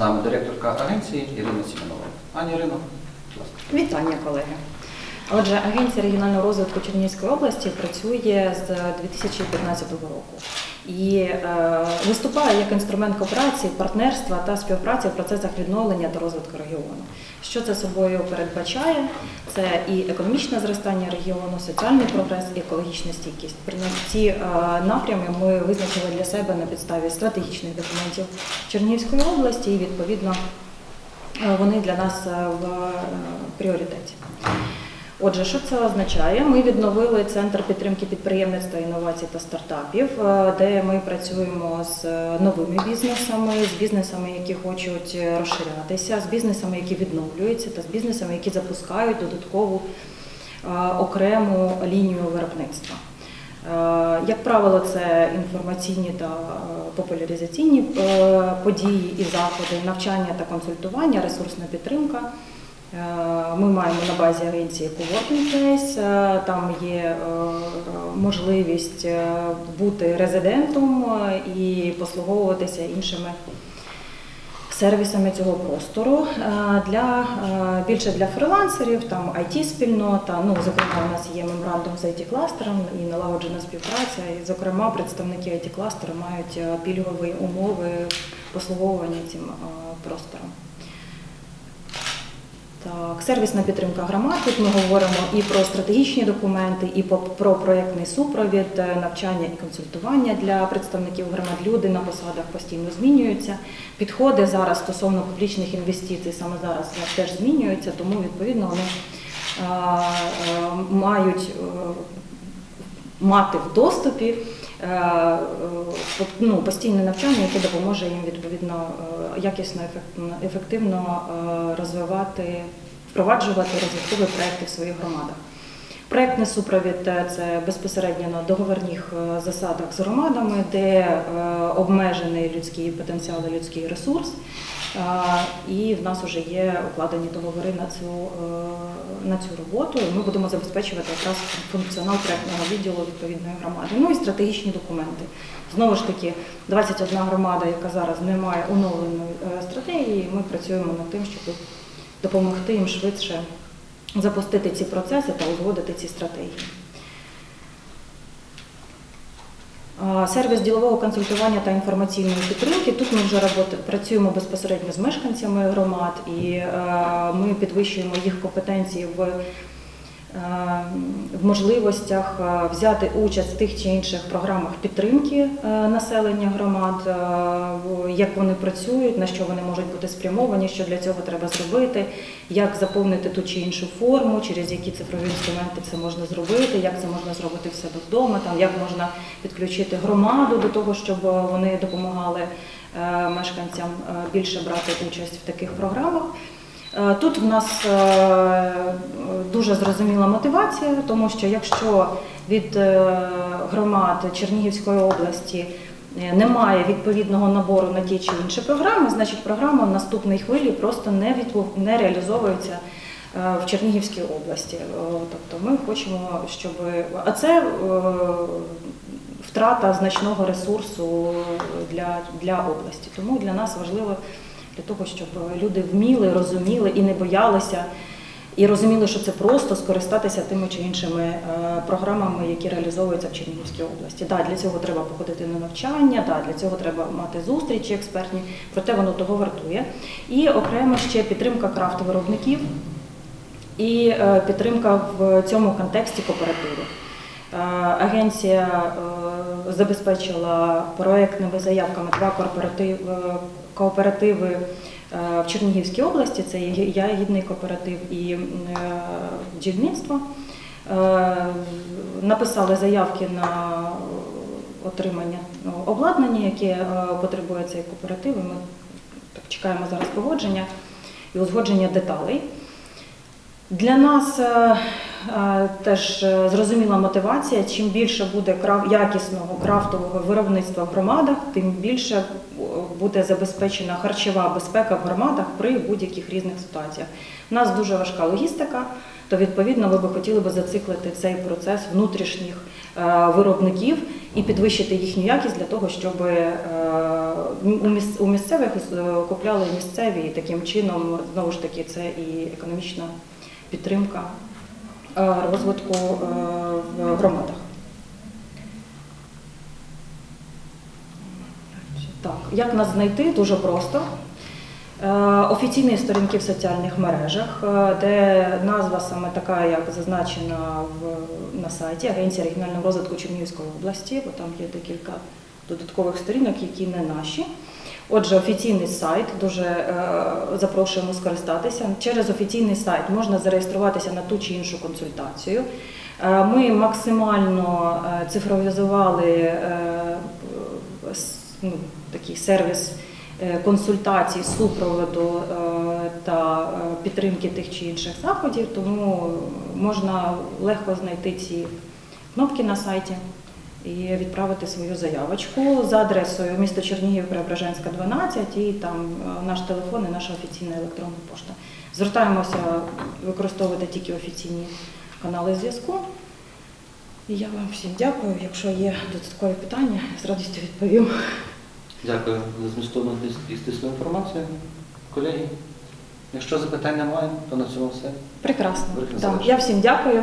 нами директорка агенції Ірина Сіменова. Пані Ірино, будь ласка. Вітання, колеги. Отже, Агенція регіонального розвитку Чернігівської області працює з 2015 року і е, виступає як інструмент кооперації, партнерства та співпраці в процесах відновлення та розвитку регіону. Що це собою передбачає? Це і економічне зростання регіону, соціальний прогрес, і екологічна стійкість. Прийняті ці е, напрями ми визначили для себе на підставі стратегічних документів Чернігівської області, і відповідно е, вони для нас е, в пріоритеті. Отже, що це означає? Ми відновили центр підтримки підприємництва, інновацій та стартапів, е, де ми працюємо з е, новими бізнесами, з бізнесами, які хочуть е, розширятися, з бізнесами, які відновлюються, та з бізнесами, які запускають додаткову окрему лінію виробництва. Як правило, це інформаційні та популяризаційні події і заходи, навчання та консультування, ресурсна підтримка. Е, Ми маємо на базі агенції Coworking Place, е, там є е, можливість бути резидентом і послуговуватися іншими сервісами цього простору для більше для фрилансерів, там it спільнота. Ну зокрема, у нас є меморандум з it кластером і налагоджена співпраця. І, зокрема, представники it кластеру мають пільгові умови послуговування цим простором. Так, сервісна підтримка громад. Тут ми говоримо і про стратегічні документи, і про проєктний супровід, е, навчання і консультування для представників громад. Люди на посадах постійно змінюються. Підходи зараз стосовно публічних інвестицій саме зараз теж змінюються, тому відповідно вони е, е, мають мати в доступі ну, постійне навчання, яке допоможе їм відповідно е, якісно, ефективно- е, розвивати, впроваджувати розвиткові проекти в своїх громадах. Проектний супровід е, це безпосередньо на договорних е, засадах з громадами, де е, обмежений людський потенціал і людський ресурс. І в нас вже є укладені договори на цю, е, на цю роботу. Ми будемо забезпечувати якраз функціонал проектного відділу відповідної громади. Ну і стратегічні документи. Знову ж таки, 21 громада, яка зараз не має оновленої е, стратегії. Ми працюємо над тим, щоб допомогти їм швидше запустити ці процеси та узгодити ці стратегії. А, Сервіс ділового консультування та інформаційної підтримки. Тут ми вже роботи- працюємо безпосередньо з мешканцями громад і е, ми підвищуємо їх компетенції в, в можливостях е, взяти участь в тих чи інших програмах підтримки е, населення громад, е, як вони працюють, на що вони можуть бути спрямовані, що для цього треба зробити, як заповнити ту чи іншу форму, через які цифрові інструменти це можна зробити, як це можна зробити в себе вдома, там як можна підключити громаду до того, щоб вони допомагали мешканцям більше брати участь в таких програмах. Е, Тут в нас е, дуже зрозуміла мотивація, тому що якщо від е, громад Чернігівської області немає відповідного набору на ті чи інші програми, значить програма в наступній хвилі просто не, не реалізовується в Чернігівській області. Тобто ми хочемо, щоб а це втрата значного ресурсу для, для області. Тому для нас важливо для того, щоб люди вміли, розуміли і не боялися. І розуміли, що це просто скористатися тими чи іншими е, програмами, які реалізовуються в Чернігівській області. Да, для цього треба походити на навчання, да, для цього треба мати зустрічі експертні, проте воно того вартує. І окремо ще підтримка крафт-виробників і е, підтримка в цьому контексті кооперативів. Е, Агенція забезпечила проектними заявками два кооператив- е, кооперативи е, в Чернігівській області. Це є ягідний кооператив і бджільництво. Е, Написали заявки на отримання ну, обладнання, яке потребує цей кооператив. Ми так чекаємо зараз погодження і узгодження деталей. Для нас теж е, зрозуміла мотивація. Чим більше буде якісного крафтового виробництва в громадах, тим більше е, буде забезпечена харчова безпека в громадах при будь-яких різних ситуаціях. У нас дуже важка логістика, то відповідно ми би хотіли би зациклити цей процес внутрішніх е, виробників і підвищити їхню якість для того, щоб е, у місцевих е, купляли місцеві, і таким чином знову ж таки це і економічна підтримка е, розвитку е, в громадах. Так, як нас знайти? Дуже просто. Е, Офіційні сторінки в соціальних мережах, е, де назва саме така, як зазначена в, на сайті Агенції регіонального розвитку Чернігівської області, бо там є декілька додаткових сторінок, які не наші. Отже, офіційний сайт дуже е, запрошуємо скористатися. Через офіційний сайт можна зареєструватися на ту чи іншу консультацію. Е, Ми максимально е, цифровізували ну, такий сервіс консультацій, супроводу та підтримки тих чи інших заходів, тому можна легко знайти ці кнопки на сайті і відправити свою заявочку за адресою місто Чернігів, Преображенська, 12, і там е, наш телефон і наша офіційна електронна пошта. Звертаємося використовувати тільки офіційні канали зв'язку. І я вам всім дякую. Якщо є додаткові питання, з радістю відповім. Дякую за змістовну і стислу інформацію. Колеги, якщо запитань немає, то на цьому все. Прекрасно. Велике Так, я всім дякую.